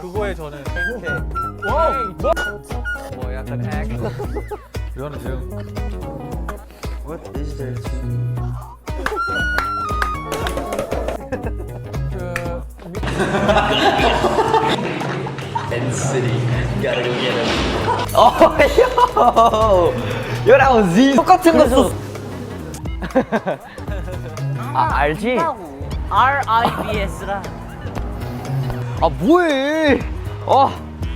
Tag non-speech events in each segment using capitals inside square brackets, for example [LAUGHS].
그거에 저는 이렇게 와우 뭐 약간 액 이거는 지금 What is there? 그 어, 요, 요, 지 똑같은 거 써. 아, 알지? RIBS라 아, 뭐해? 어,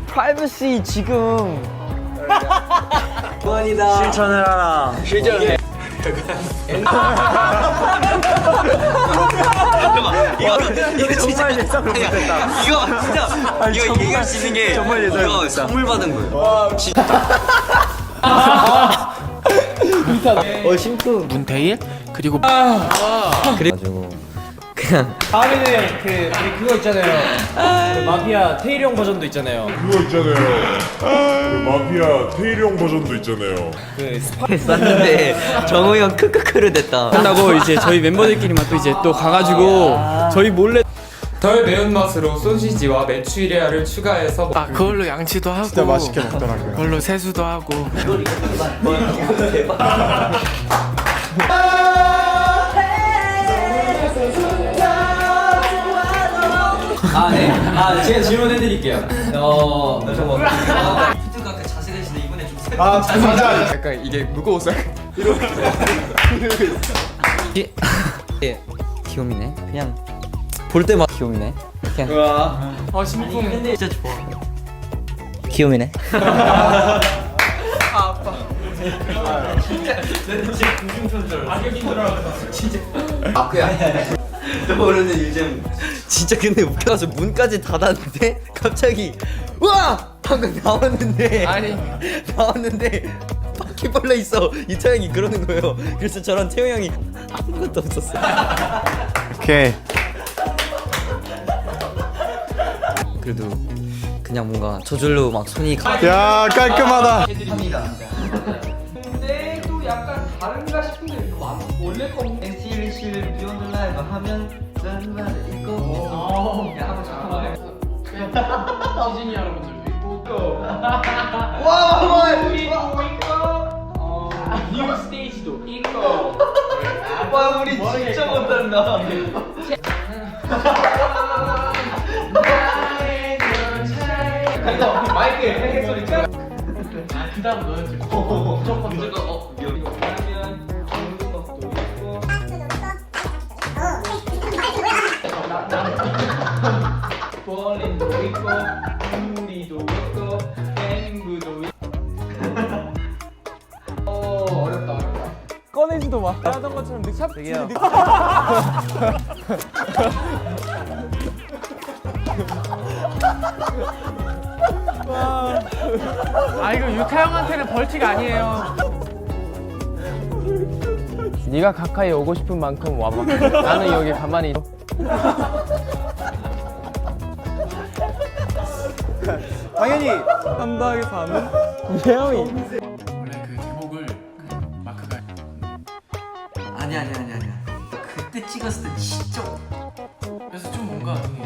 프라이버시 지금. 실천을 하라. 이거 이거 정말 예상을 못했다. 이거 진짜 이거 얘기할 수 있는 게 정말 예상을 이거 선물 받은 거예요. [LAUGHS] 어, 심쿵. 문태일 그리고 그래 가지고 그냥 다음에는 그 우리 그거 있잖아요. 그 마피아 테일형 버전도 있잖아요. 그거 있잖아요. 그 마피아 테일형 버전도 있잖아요. 그 스파 쌌는데 정우 형 크크크를 됐다. 끝나고 이제 저희 멤버들끼리만 또 이제 또 가가지고 저희 몰래 덜 매운맛으로 소시지와 메추리알을 추가해서 아 그걸로 양치도 하고 진짜 맛있게 먹더라고요. 그걸로 세수도 하고 아 네. 아 제가 질문해드릴게요. 어 잠깐. 피드가 그 자세 대신에 이번에 좀 세. 약간 이게 무거워서 예, 귀요미네. 그냥 볼 때마다 귀요미네. 그냥 아 심쿵 진짜 좋아. 귀요미네. 떠오르는 일점. 진짜 근데 웃겨서 문까지 닫았는데 갑자기 와 방금 나왔는데 아니. [LAUGHS] 나왔는데 바퀴벌레 있어 이태 형이 그러는 거예요. 그래서 저랑 태용 형이 아무것도 없었어. 오케이. 그래도 그냥 뭔가 저절로 막 손이 가. 야 깔끔하다. 근데 또 약간 다른가 싶은데 원래 거 NC 를 비욘드 라이브 하면 짠말 이거. 야 한번 잠깐만. 시진이 여러분들도 [LAUGHS] 있고 뉴 스테이지도 있고 와 우리 진짜 못한다. [LAUGHS] 이거 마이크 헬 소리 그 다음 너는 지금 무조건 무조건 어 꺼내지도 마 하던 것처럼 늑삽 되게요. 아 이거 유타 형한테는 벌칙 아니에요. 네가 가까이 오고 싶은 만큼 와봐. 나는 여기 가만히 있어. 당연히. 한 더하기 3은 예영이 아니 아니 아니 아니야. 그때 찍었을 때 진짜 그래서 좀 뭔가 되게